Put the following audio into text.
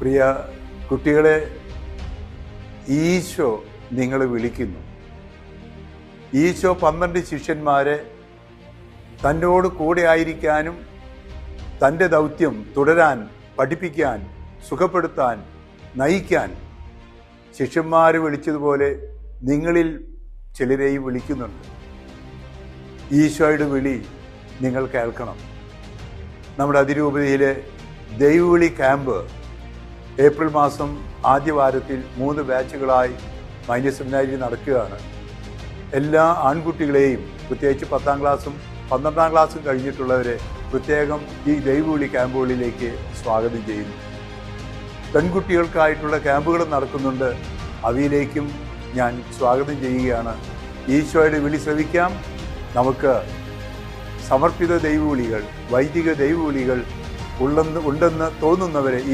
പ്രിയ കുട്ടികളെ ഈശോ നിങ്ങൾ വിളിക്കുന്നു. ഈശോ പന്ത്രണ്ട് ശിഷ്യന്മാരെ തന്നോട് കൂടെ ആയിരിക്കാനും തന്റെ ദൗത്യം തുടരാൻ പഠിപ്പിക്കാൻ സുഖപ്പെടുത്താൻ നയിക്കാൻ ശിഷ്യന്മാർ വിളിച്ചതുപോലെ നിങ്ങളിൽ ചിലരെയും വിളിക്കുന്നുണ്ട്. ഈശോയുടെ വിളി നിങ്ങൾ കേൾക്കണം. നമ്മുടെ അതിരൂപതയിലെ ദൈവവിളി ക്യാമ്പ് ഏപ്രിൽ മാസം ആദ്യ വാരത്തിൽ മൂന്ന് ബാച്ചുകളായി മൈനർ സെമിനാരി നടക്കുകയാണ്. എല്ലാ ആൺകുട്ടികളെയും പ്രത്യേകിച്ച് പത്താം ക്ലാസ്സും പന്ത്രണ്ടാം ക്ലാസ്സും കഴിഞ്ഞിട്ടുള്ളവരെ പ്രത്യേകം ഈ ദൈവവിളി ക്യാമ്പുകളിലേക്ക് സ്വാഗതം ചെയ്യുന്നു. പെൺകുട്ടികൾക്കായിട്ടുള്ള ക്യാമ്പുകൾ നടക്കുന്നുണ്ട്. അവയിലേക്കും ഞാൻ സ്വാഗതം ചെയ്യുകയാണ്. ഈശോയുടെ വിളി ശ്രവിക്കാം. നമുക്ക് സമർപ്പിത ദൈവവിളികൾ വൈദിക ദൈവവിളികൾ ഉള്ളെന്ന് ഉണ്ടെന്ന് തോന്നുന്നവരെ